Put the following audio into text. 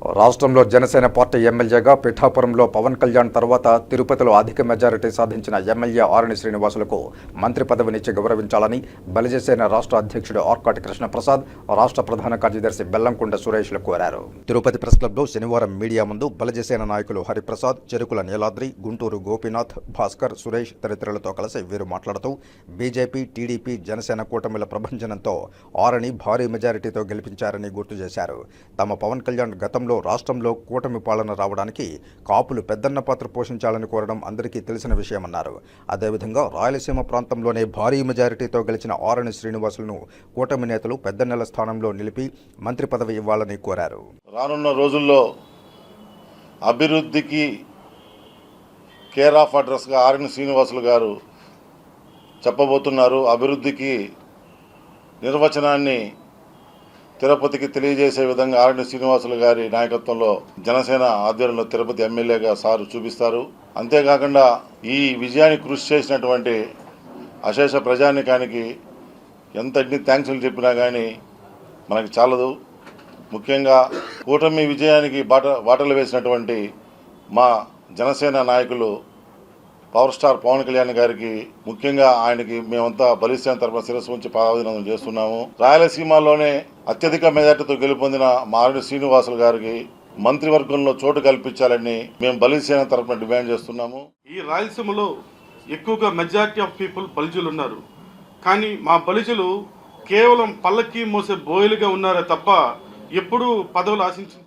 రాష్ట్రంలో జనసేన పార్టీ ఎమ్మెల్యేగా పిఠాపురంలో పవన్ కళ్యాణ్ తర్వాత తిరుపతిలో అధిక మెజారిటీ సాధించిన ఎమ్మెల్యే ఆరణి శ్రీనివాసులకు మంత్రి పదవినిచ్చి గౌరవించాలని బలిజసేన రాష్ట్ర అధ్యక్షుడు ఆర్కాటి కృష్ణప్రసాద్ రాష్ట్ర ప్రధాన కార్యదర్శి బెల్లంకొండ సురేష్లు కోరారు. తిరుపతి ప్రెస్ క్లబ్లో శనివారం మీడియా ముందు బలిజసేన నాయకులు హరిప్రసాద్ చెరుకుల నీలాద్రి గుంటూరు గోపీనాథ్ భాస్కర్ సురేష్ తదితరులతో కలిసి వీరు మాట్లాడుతూ బీజేపీ టీడీపీ జనసేన కూటమిల ప్రభంజనంతో ఆరణి భారీ మెజారిటీతో గెలిపించారని గుర్తు చేశారు. తమ పవన్ కళ్యాణ్ గతంలో రాష్ట్రంలో కూటమి పాలన రావడానికి కాపులు పెద్దన్న పాత్ర పోషించాలని కోరడం అందరికీ తెలిసిన విషయమన్నారు. అదేవిధంగా రాయలసీమ ప్రాంతంలోనే భారీ మెజారిటీతో గెలిచిన ఆరణి శ్రీనివాసులను కూటమి నేతలు పెద్దన్నెల స్థానంలో నిలిపి మంత్రి పదవి ఇవ్వాలని కోరారు. రానున్న రోజుల్లో అభివృద్ధికి కేర్ ఆఫ్ అడ్రస్గా ఆర్ఎన్ శ్రీనివాసులు గారు చెప్పబోతున్నారు. అభివృద్ధికి నిర్వచనాన్ని తిరుపతికి తెలియజేసే విధంగా ఆరణ్య శ్రీనివాసులు గారి నాయకత్వంలో జనసేన ఆధ్వర్యంలో తిరుపతి ఎమ్మెల్యేగా సారు చూపిస్తారు. అంతేకాకుండా ఈ విజయానికి కృషి చేసినటువంటి అశేష ప్రజానికానికి ఎంత ఎన్ని థ్యాంక్స్లు చెప్పినా కానీ మనకి చాలదు. ముఖ్యంగా కూటమి విజయానికి బాట బాటలు వేసినటువంటి మా జనసేన నాయకులు పవర్ స్టార్ పవన్ కళ్యాణ్ గారికి ముఖ్యంగా ఆయనకి మేమంతా బలిస్తాన తరఫున శిరస్సు ఉంచి పాదాభినందన చేస్తున్నాము. రాయలసీమలోనే అత్యధిక మెజార్టీతో గెలుపొందిన మారుడి శ్రీనివాసులు గారికి మంత్రివర్గంలో చోటు కల్పించాలని మేము బలిసేన తరఫున డిమాండ్ చేస్తున్నాము. ఈ రాయలసీమలో ఎక్కువగా మెజారిటీ ఆఫ్ పీపుల్ బలిజులు ఉన్నారు. కానీ మా బలిజులు కేవలం పల్లకి మోసే బోయలుగా ఉన్నారే తప్ప ఎప్పుడూ పదవులు ఆశించిన